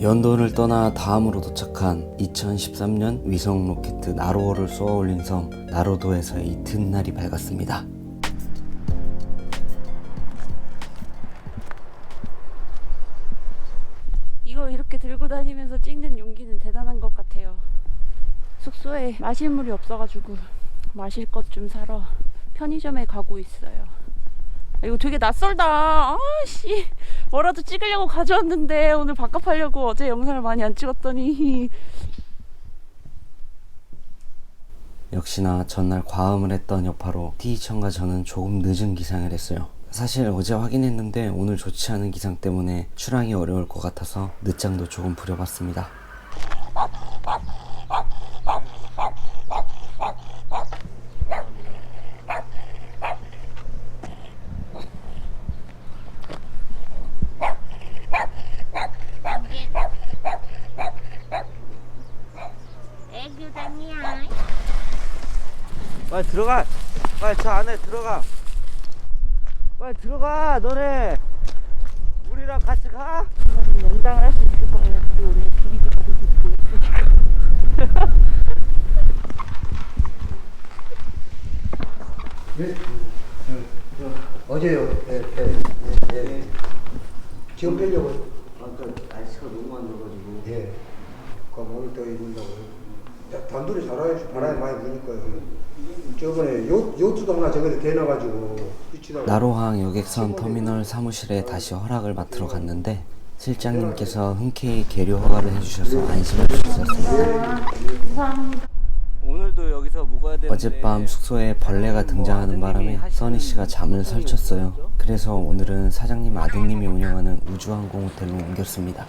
연도를 떠나 다음으로 도착한 2013년 위성 로켓 나로호를 쏘아 올린 섬 나로도에서의 이튿날이 밝았습니다. 이거 이렇게 들고 다니면서 찍는 용기는 대단한 것 같아요. 숙소에 마실 물이 없어가지고 마실 것 좀 사러 편의점에 가고 있어요. 아, 이거 되게 낯설다. 아씨 뭐라도 찍으려고 가져왔는데 오늘 바깥하려고 어제 영상을 많이 안 찍었더니 역시나 전날 과음을 했던 여파로 티이천과 저는 조금 늦은 기상을 했어요. 사실 어제 확인했는데 오늘 좋지 않은 기상 때문에 출항이 어려울 것 같아서 늦장도 조금 부려봤습니다. 애교당이야. 빨리 들어가. 빨리 저 안에 들어가. 빨리 들어가. 너네. 우리랑 같이 가. 연장을 할 수 있을 거예요. 그리고 오늘 비리도 가고 있으니까. 어제요. 예, 예, 예, 예. 지금 빼려고. 아까 날씨가 너무 안 좋아가지고 예. 그럼 오늘 또 입는다고. 자, 단둘이 살아야지 바람이 많이 부니까요. 저번에 요, 요트도 하나 저기다 대놔가지고. 나로항 여객선 터미널 사무실에 다시 허락을 맡으러 갔는데 실장님께서 흔쾌히 계류 허가를 해주셔서 안심할 수 있었습니다. 오늘도 여기서 묵어야 되는데. 어젯밤 숙소에 벌레가 등장하는 바람에 써니 씨가 잠을 설쳤어요. 그래서 오늘은 사장님 아드님이 운영하는 우주항공 호텔로 옮겼습니다.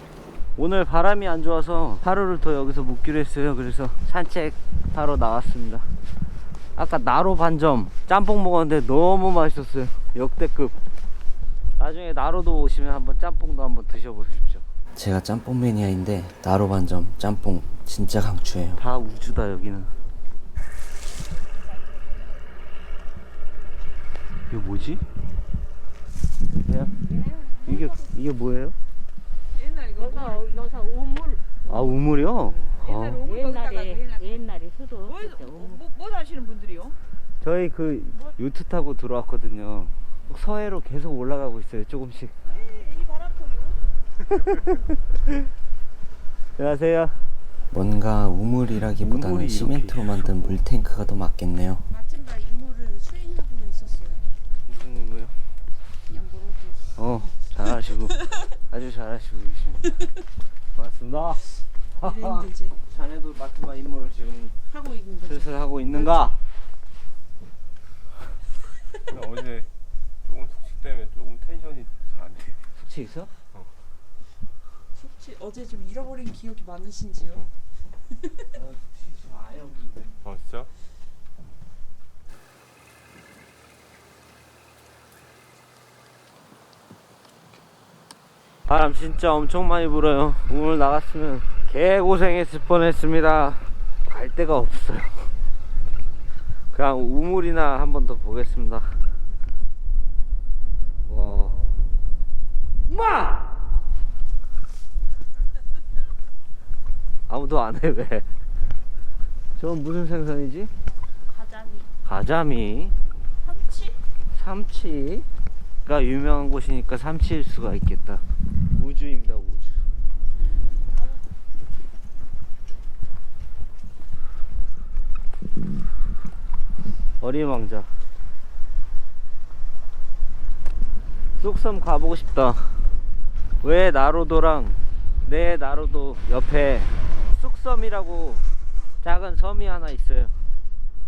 오늘 바람이 안 좋아서 하루를 더 여기서 묵기로 했어요. 그래서 산책 하러 나왔습니다. 아까 나로 반점 짬뽕 먹었는데 너무 맛있었어요. 역대급. 나중에 나로도 오시면 한번 짬뽕도 한번 드셔보십시오. 제가 짬뽕 매니아인데 나로 반점 짬뽕 진짜 강추해요. 다 우주다 여기는. 이거 뭐지? 네? 이게 이게 뭐예요? 너서 우물 아 우물이요? 아, 옛날에 옛날에 수도 없었죠. 우물. 뭐, 뭐 하시는 분들이요? 저희 그 요트 타고 들어왔거든요. 서해로 계속 올라가고 있어요. 조금씩. 이 바람통이요? 안녕하세요. 뭔가 우물이라기보다는 우물이 시멘트로 만든 물탱크가 더 맞겠네요. 마침 나 임무를 수행하고 있었어요. 무슨 임무요? 그냥 모르고. 어, 잘하시고 아주 잘하시고 계십니다. 고맙습니다. 이래 힘들지. 자네도 맡은 임무를 지금 하고 있는 거죠. 슬슬 하고 있는가? 어제 조금 숙식 때문에 조금 텐션이 잘 안 돼. 숙취 있어? 혹시 어제 좀 잃어버린 기억이 많으신지요? 아예 없는데. 어 진짜? 바람 진짜 엄청 많이 불어요. 오늘 나갔으면 개 고생했을 뻔했습니다. 갈 데가 없어요. 그냥 우물이나 한 번 더 보겠습니다. 와. 마! 아무도 안해 왜? 저건 무슨 생선이지? 가자미. 가자미. 참치? 삼치가 유명한 곳이니까 삼치일 수가 있겠다. 우주입니다, 우주. 어린 왕자. 쑥섬 가보고 싶다. 왜 나로도랑 내 나로도 옆에 쑥섬이라고 작은 섬이 하나 있어요.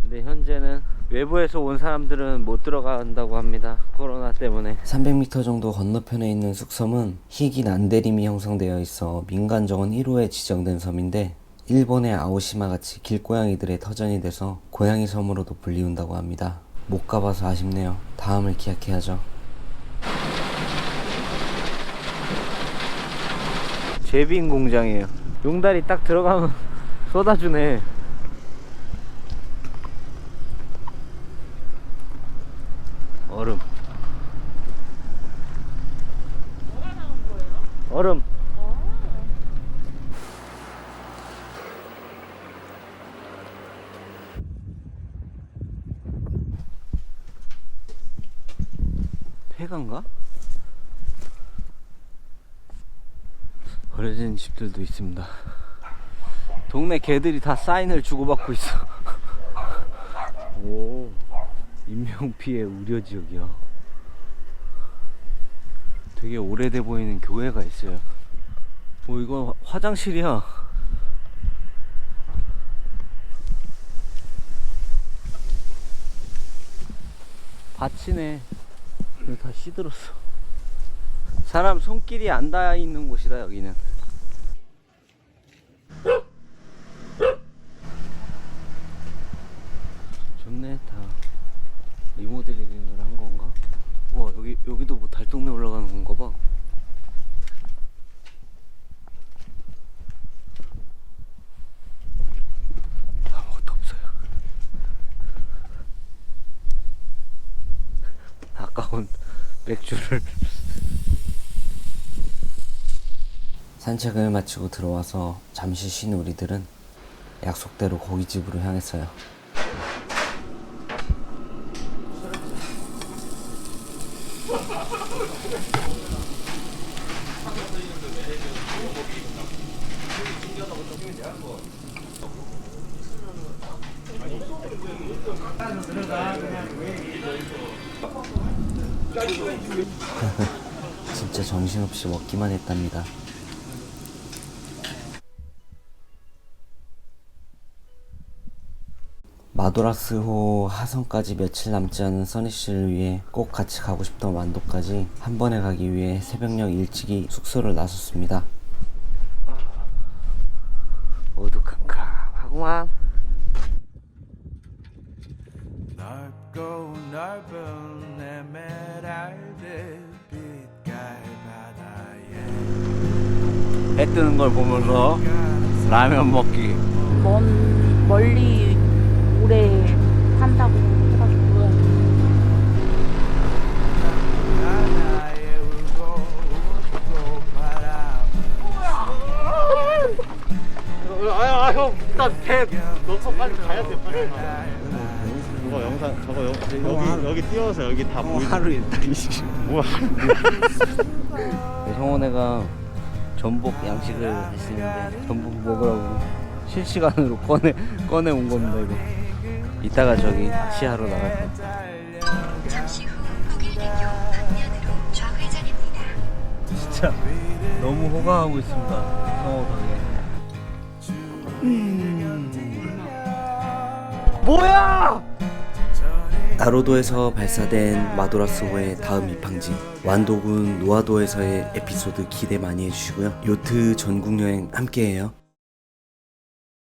근데 현재는 외부에서 온 사람들은 못 들어간다고 합니다. 코로나 때문에. 300m 정도 건너편에 있는 숙섬은 희귀 난데림이 형성되어 있어 민간 정원 1호에 지정된 섬인데 일본의 아오시마 같이 길고양이들의 터전이 돼서 고양이 섬으로도 불리운다고 합니다. 못 가봐서 아쉽네요. 다음을 기약해야죠. 제빈 공장이에요. 용달이 딱 들어가면 쏟아주네. 얼음. 얼음. 폐가인가? 버려진 집들도 있습니다. 동네 개들이 다 사인을 주고받고 있어. 오, 인명 피해 우려 지역이야. 되게 오래돼 보이는 교회가 있어요. 오, 이거 화장실이야. 밭이네. 다 시들었어. 사람 손길이 안 닿아 있는 곳이다 여기는. 좋네 다 리모델링을 한 건가? 와 여기 여기도 뭐 달동네 올라가는 건가 봐. 아무것도 없어요. 아까운 맥주를 산책을 마치고 들어와서 잠시 쉰 우리들은 약속대로 고깃집으로 향했어요. 진짜 정신없이 먹기만 했답니다. 마도라스호 하선까지 며칠 남지 않은 써니 씨를 위해 꼭 같이 가고 싶던 완도까지 한 번에 가기 위해 새벽녘 일찍이 숙소를 나섰습니다. 어두컴컴하구만. 넓고 넓은 에메랄드 빛깔 바다에. 해 뜨는 걸 보면서 라면 먹기. 먼 멀리 오래 산다고 해가지고 하나에 울고 웃고 바람 저거 영상 저거 여, 여기 여기 띄워서 여기 다 보이는 하루 일당 뭐 성원애가 전복 양식을 했었는데 전복 먹으라고 실시간으로 꺼내 꺼내 온 겁니다 이거. 이따가 저기 시하러 나갈 거. 잠시 후 북일대교 방면으로 좌회전입니다. 진짜 너무 호강하고 있습니다. 성호강에. 뭐야? 나로도에서 발사된 마도라스호의 다음 입항지 완도군 노아도에서의 에피소드 기대 많이 해주시고요. 요트 전국 여행 함께해요.